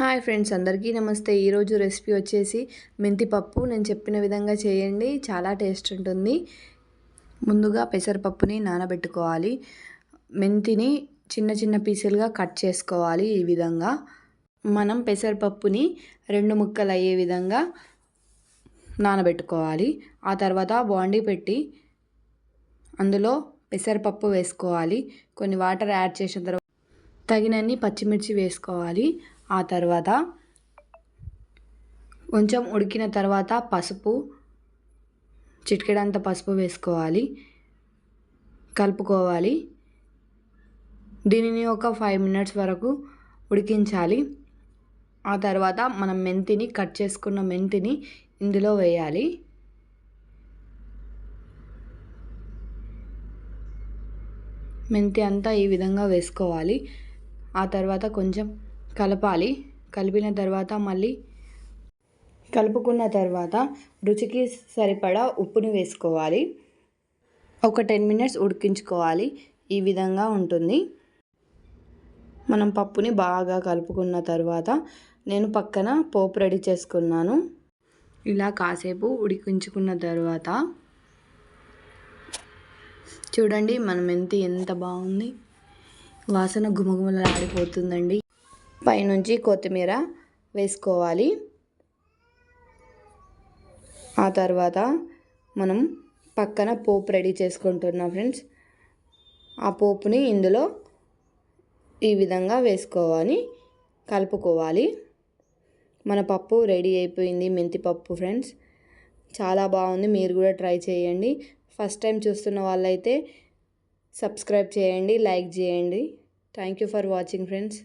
Hi friends అందరికీ నమస్తే. ఈరోజు రెసిపీ వచ్చేసి మెంతిపప్పు నేను చెప్పిన విధంగా చేయండి. చాలా టేస్ట్ ఉంటుంది. ముందుగా పెసరపప్పుని నానబెట్టుకోవాలి. మెంతిని చిన్న చిన్న పీసులుగా కట్ చేసుకోవాలి ఈ విధంగా. మనం పెసరపప్పుని రెండు ముక్కలు అయ్యే విధంగా నానబెట్టుకోవాలి. ఆ తర్వాత బాండీ పెట్టి అందులో పెసరపప్పు వేసుకోవాలి. కొన్ని వాటర్ యాడ్ చేసిన తర్వాత తగినన్ని పచ్చిమిర్చి వేసుకోవాలి. ఆ తర్వాత కొంచెం ఉడికిన తర్వాత పసుపు చిటికెడంత పసుపు వేసుకోవాలి. కలుపుకోవాలి. దీనిని ఒక ఫైవ్ మినిట్స్ వరకు ఉడికించాలి. ఆ తర్వాత మనం మెంతిని కట్ చేసుకున్న మెంతిని ఇందులో వేయాలి. మెంతి అంతా ఈ విధంగా వేసుకోవాలి. ఆ తర్వాత కొంచెం కలపాలి. కలిపిన తర్వాత మళ్ళీ కలుపుకున్న తర్వాత రుచికి సరిపడా ఉప్పుని వేసుకోవాలి. ఒక టెన్ మినిట్స్ ఉడికించుకోవాలి. ఈ విధంగా ఉంటుంది. మనం పప్పుని బాగా కలుపుకున్న తర్వాత నేను పక్కన పోపు రెడీ చేసుకున్నాను. ఇలా కాసేపు ఉడికించుకున్న తర్వాత చూడండి మనం ఎంత ఎంత బాగుంది. వాసన గుమగుమలాడిపోతుందండి పైనుంచి కొత్తిమీర వేసుకోవాలి. ఆ తర్వాత మనం పక్కన పోపు రెడీ చేసుకుంటున్నాం ఫ్రెండ్స్. ఆ పోపుని ఇందులో ఈ విధంగా వేసుకోవాలి కలుపుకోవాలి. మన పప్పు రెడీ అయిపోయింది మెంతి పప్పు ఫ్రెండ్స్. చాలా బాగుంది మీరు కూడా ట్రై చేయండి. ఫస్ట్ టైం చూస్తున్న వాళ్ళైతే సబ్స్క్రైబ్ చేయండి లైక్ చేయండి. Thank you for watching friends.